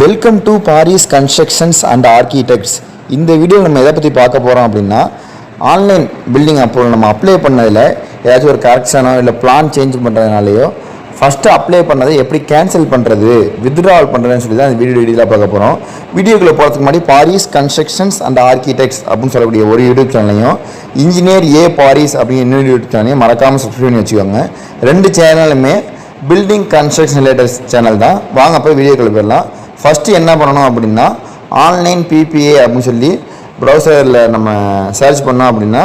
Welcome to Paris constructions and architects இந்த வீடியோவில் நம்ம எதை பற்றி பார்க்க போகிறோம் அப்படின்னா ஆன்லைன் பில்டிங் அப்ரூவல் நம்ம அப்ளை பண்ணதில் ஏதாச்சும் ஒரு கரெக்ஷனோ இல்லை பிளான் சேஞ்ச் பண்ணுறதுனாலையோ ஃபஸ்ட்டு அப்ளை பண்ணதை எப்படி கேன்சல் பண்ணுறது வித்ட்ராவல் பண்ணுறதுன்னு சொல்லி தான் இந்த வீடியோ டீட்டெயிலாக பார்க்க போகிறோம் வீடியோக்குள்ளே போகிறதுக்கு முன்னாடி பாரிஸ் கன்ஸ்ட்ரக்ஷன்ஸ் அண்ட் ஆர்கிடெக்ட்ஸ் அப்படின்னு சொல்லக்கூடிய ஒரு யூடியூப் சேனலையும் இன்ஜினியர் ஏ பாரிஸ் அப்படிங்கிற இன்னொரு யூடியூப் சேனலையும் மறக்காமல் சப்ஸ்கிரைப் பண்ணி வச்சுக்கோங்க. ரெண்டு சேனலுமே பில்டிங் கன்ஸ்ட்ரக்ஷன் ரிலேட்டட் சேனல் தான். வாங்க போய் வீடியோக்குள்ளே போயிடலாம். ஃபஸ்ட்டு என்ன பண்ணணும் அப்படின்னா ஆன்லைன் பிபிஏ அப்படின்னு சொல்லி ப்ரௌசரில் நம்ம சர்ச் பண்ணோம் அப்படின்னா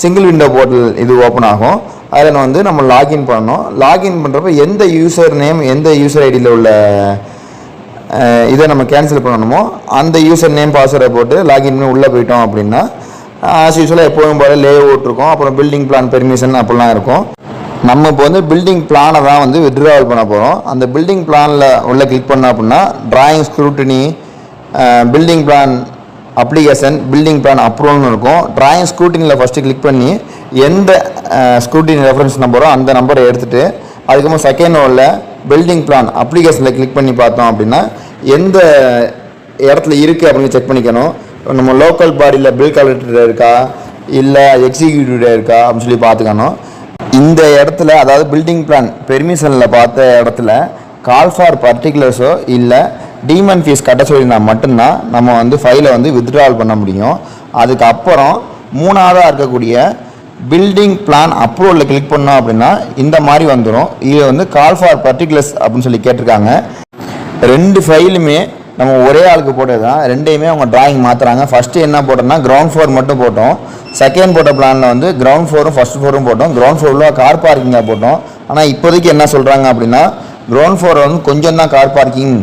சிங்கிள் விண்டோ போர்ட்டல் இது ஓப்பன் ஆகும். அதில் வந்து நம்ம லாகின் பண்ணணும். லாகின் பண்ணுறப்ப எந்த யூசர் நேம் எந்த யூசர் ஐடியில் உள்ள இதை நம்ம கேன்சல் பண்ணணுமோ அந்த யூசர் நேம் பாஸ்வேர்டை போட்டு லாகின் பண்ணி உள்ளே போயிட்டோம் அப்படின்னா ஆஸ் யூஸ்வலாக எப்போதும் போல லே அவுட் இருக்கும். அப்புறம் பில்டிங் பிளான் பெர்மிஷன் அப்படிலாம் இருக்கும். நம்ம இப்போ வந்து பில்டிங் பிளானை தான் வந்து வித்ட்ராவல் பண்ண போகிறோம் அந்த பில்டிங் பிளானில் உள்ள கிளிக் பண்ணோம் அப்படின்னா drawing scrutiny building plan application building plan அப்ரூவல்னு இருக்கும். ட்ராயிங் ஸ்க்ரூட்டினியில் ஃபஸ்ட்டு கிளிக் பண்ணி எந்த ஸ்க்ரூட்டினி ரெஃபரன்ஸ் நம்பரோ அந்த நம்பரை எடுத்துகிட்டு அதுக்கப்புறம் செகண்ட் ரோவில் பில்டிங் பிளான் அப்ளிகேஷனில் கிளிக் பண்ணி பார்த்தோம் அப்படின்னா எந்த இடத்துல இருக்குது அப்படின்னு செக் பண்ணிக்கணும். நம்ம லோக்கல் பாடியில் பில் கலெக்டர் இருக்கா? இல்லை எக்ஸிக்யூட்டிவ் இருக்கா? அப்படின்னு சொல்லி பார்த்துக்கணும். இந்த இடத்துல அதாவது பில்டிங் பிளான் பெர்மிஷனில் பார்த்த இடத்துல கால் ஃபார் பர்டிகுலர்ஸோ இல்லை டீமன் ஃபீஸ் கட்ட சொல்லியிருந்தா மட்டும்தான் நம்ம வந்து ஃபைலை வந்து வித்ட்ரால் பண்ண முடியும். அதுக்கப்புறம் மூணாவதாக இருக்கக்கூடிய பில்டிங் பிளான் அப்ரூவலில் கிளிக் பண்ணோம் அப்படின்னா இந்த மாதிரி வந்துடும் இது வந்து கால் ஃபார் பர்டிகுலர்ஸ் அப்படின்னு சொல்லி கேட்டிருக்காங்க. ரெண்டு ஃபைலுமே நம்ம ஒரே ஆளுக்கு போட்டது தான் ரெண்டையுமே அவங்க டிராயிங் மாற்றுறாங்க ஃபஸ்ட்டு என்ன போட்டோம்னா கிரவுண்ட் ஃப்ளோர் மட்டும் போட்டோம். செகண்ட் போட்ட பிளானில் வந்து கிரவுண்ட் ஃப்ளோரும் ஃபஸ்ட் ஃப்ளோரும் போட்டோம். கிரவுண்ட் ஃப்ளோரில் கார் பார்க்கிங்காக போட்டோம். ஆனால் இப்போதைக்கு என்ன சொல்கிறாங்க அப்படின்னா கிரவுண்ட் ஃப்ளோர் வந்து கொஞ்சம் தான் கார் பார்க்கிங்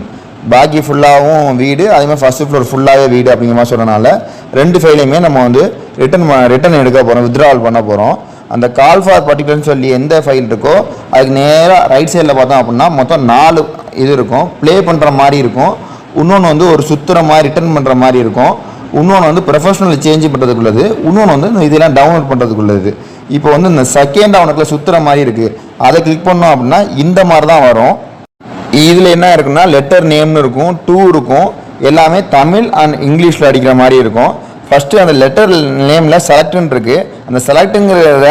பாக்கி ஃபுல்லாகவும் வீடு அதே மாதிரி ஃபஸ்ட்டு ஃப்ளோர் ஃபுல்லாகவே வீடு அப்படிங்கிற மாதிரி சொன்னனால ரெண்டு ஃபைலையுமே நம்ம வந்து ரிட்டன் ரிட்டன் எடுக்க போகிறோம் வித்ராவல் பண்ண போகிறோம் அந்த கால் ஃபார் பர்டிகுலர்னு சொல்லி எந்த ஃபைல் இருக்கோ அதுக்கு நேராக ரைட் சைடில் பார்த்தோம் அப்படின்னா மொத்தம் நாலு இது இருக்கும். ப்ளே பண்ணுற மாதிரி இருக்கும். இன்னொன்று வந்து ஒரு சுத்துற மாதிரி ரிட்டர்ன் பண்ணுற மாதிரி இருக்கும். இன்னொன்று வந்து ப்ரொஃபஷனல் சேஞ்ச் பண்ணுறதுக்குள்ளது இன்னொன்று வந்து இதெல்லாம் டவுன்லோட் பண்ணுறதுக்குள்ளது இப்போ வந்து இந்த செகண்ட் அவனுக்குள்ள சுத்துற மாதிரி இருக்குது அதை கிளிக் பண்ணோம் அப்படின்னா இந்த மாதிரி தான் வரும். இதில் என்ன இருக்குன்னா லெட்டர் நேம்னு இருக்கும் டூ இருக்கும். எல்லாமே தமிழ் அண்ட் இங்கிலீஷில் அடிக்கிற மாதிரி இருக்கும். ஃபஸ்ட்டு அந்த லெட்டர் நேமில் செலக்ட்னு இருக்குது அந்த செலக்ட்டுங்கிறத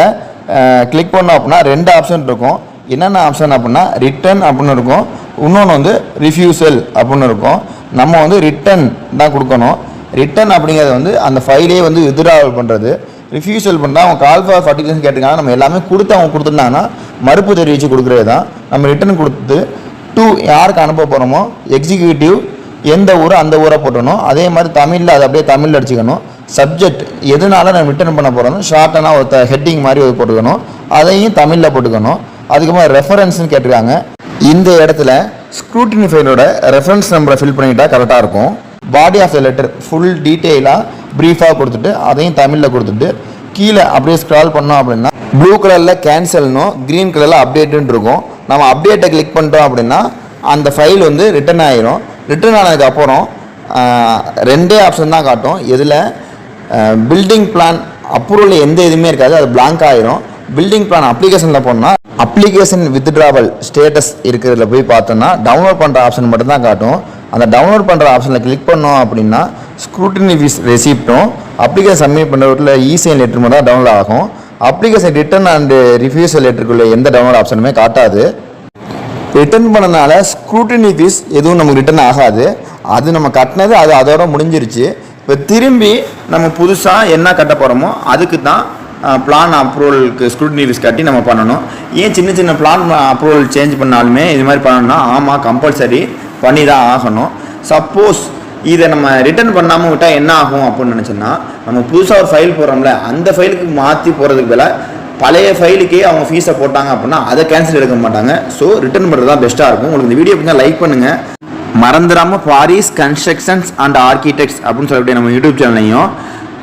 கிளிக் பண்ணோம் அப்படின்னா ரெண்டு ஆப்ஷன் இருக்கும். என்னென்ன ஆப்ஷன் அப்படின்னா ரிட்டர்ன் அப்படின்னு இருக்கும். இன்னொன்று வந்து ரிஃப்யூசல் அப்படின்னு இருக்கும். நம்ம வந்து ரிட்டன் தான் கொடுக்கணும். ரிட்டன் அப்படிங்கிறது வந்து அந்த ஃபைலே வந்து வித்ட்ராவல் பண்ணுறது ரிஃப்யூசல் பண்ணால் அவங்க கால் ஃபார் பர்டிகுலர்ஸ் கேட்டிருக்காங்க. நம்ம எல்லாமே கொடுத்து அவங்க கொடுத்துருந்தாங்கன்னா மறுப்பு தெரிவித்து கொடுக்குறது தான். நம்ம ரிட்டன் கொடுத்து டூ யாருக்கு அனுப்ப போகிறோமோ எக்ஸிக்யூட்டிவ் எந்த ஊரோ அந்த ஊரை போட்டணும். அதே மாதிரி தமிழில் அதை அப்படியே தமிழில் அடிச்சுக்கணும். சப்ஜெக்ட் எதனால நம்ம ரிட்டர்ன் பண்ண போகிறோம் ஷார்ட்டான ஒரு ஹெட்டிங் மாதிரி ஒரு போட்டுக்கணும். அதையும் தமிழில் போட்டுக்கணும். அதுக்கப்புறம் ரெஃபரன்ஸ்னு கேட்டிருக்காங்க. இந்த இடத்துல ஸ்க்ரூட்டினி ஃபைலோட ரெஃபரன்ஸ் நம்பரை ஃபில் பண்ணிட்டா கரெக்டாக இருக்கும். Body of the letter full டீட்டெயிலாக ப்ரீஃபாக கொடுத்துட்டு அதையும் தமிழில் கொடுத்துட்டு கீழே அப்படியே ஸ்க்ரால் பண்ணோம் அப்படின்னா ப்ளூ கலரில் கேன்சல்னும் க்ரீன் கலரில் அப்டேட்டுன்னு இருக்கும். நம்ம அப்டேட்டை கிளிக் பண்ணிட்டோம் அப்படின்னா அந்த ஃபைல் வந்து ரிட்டர்ன் ஆகிரும் ரிட்டர்ன் ஆனதுக்கப்புறம் ரெண்டே ஆப்ஷன் தான் காட்டும். இதில் பில்டிங் பிளான் அப்ரூவல் எந்த இதுவுமே இருக்காது. அது பிளாங்க் ஆயிரும். பில்டிங் பிளான் அப்ளிகேஷனில் போனால் அப்ளிகேஷன் வித்ட்ராவல் ஸ்டேட்டஸ் இருக்கிறதுல போய் பார்த்தோம்னா டவுன்லோட் பண்ணுற ஆப்ஷன் மட்டும்தான் காட்டும். அந்த டவுன்லோட் பண்ணுற ஆப்ஷனில் கிளிக் பண்ணோம் அப்படின்னா ஸ்க்ரூட்டினி ஃபீஸ் ரெசிப்ட்டும் அப்ளிகேஷன் சப்மிட் பண்ணுறதுல இசைன் லெட்டர் மட்டும் தான் டவுன்லோட் ஆகும். அப்ளிகேஷன் ரிட்டர்ன் அண்டு ரிஃப்யூசல் லெட்டருக்குள்ள எந்த டவுன்லோட் ஆப்ஷனுமே காட்டாது. ரிட்டர்ன் பண்ணனால ஸ்க்ரூட்டினி ஃபீஸ் எதுவும் நமக்கு ரிட்டர்ன் ஆகாது. அது நம்ம கட்டினது அது அதோட முடிஞ்சிருச்சு. இப்போ திரும்பி நம்ம புதுசாக என்ன கட்ட போகிறோமோ அதுக்கு தான் பிளான் அப்ரூவலுக்கு ஸ்க்ரூட்னி ஃபீஸ் கட்டி நம்ம பண்ணணும். ஏன் சின்ன சின்ன பிளான் அப்ரூவல் சேஞ்ச் பண்ணாலுமே இது மாதிரி பண்ணணும்னா ஆமாம் கம்பல்சரி பண்ணி தான் ஆகணும். சப்போஸ் இதை நம்ம ரிட்டர்ன் பண்ணாமல் விட்டால் என்ன ஆகும் அப்படின்னு நினச்சோன்னா நம்ம புதுசாக ஒரு ஃபைல் போடுறோம்ல அந்த ஃபைலுக்கு மாற்றி போகிறதுக்கு பதிலாக பழைய ஃபைலுக்கே அவங்க ஃபீஸை போட்டாங்க அப்படின்னா அதை கேன்சல் எடுக்க மாட்டாங்க. ஸோ ரிட்டர்ன் பண்ணுறது தான் பெஸ்ட்டாக இருக்கும். உங்களுக்கு இந்த வீடியோ பிடிச்சா லைக் பண்ணுங்கள் மறந்துடாமல் பாரிஸ் கன்ஸ்ட்ரக்ஷன்ஸ் அண்ட் ஆர்கிடெக்ட்ஸ் அப்படின்னு சொல்லக்கூடிய நம்ம யூடியூப் சேனலையும்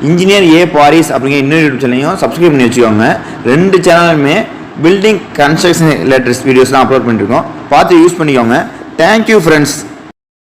இன்ஜினியர் ஏ பாரிஸ் அப்படிங்கிற இன்னொரு யூடியூப் சேனலையும் சப்ஸ்கிரைப் பண்ணி வச்சுக்கோங்க. ரெண்டு சேனலுமே பில்டிங் கன்ஸ்ட்ரக்ஷன் ரிலேட்டட் வீடியோஸ்லாம் அப்லோட் பண்ணியிருக்கோம் பார்த்து யூஸ் பண்ணிக்கோங்க. Thank you friends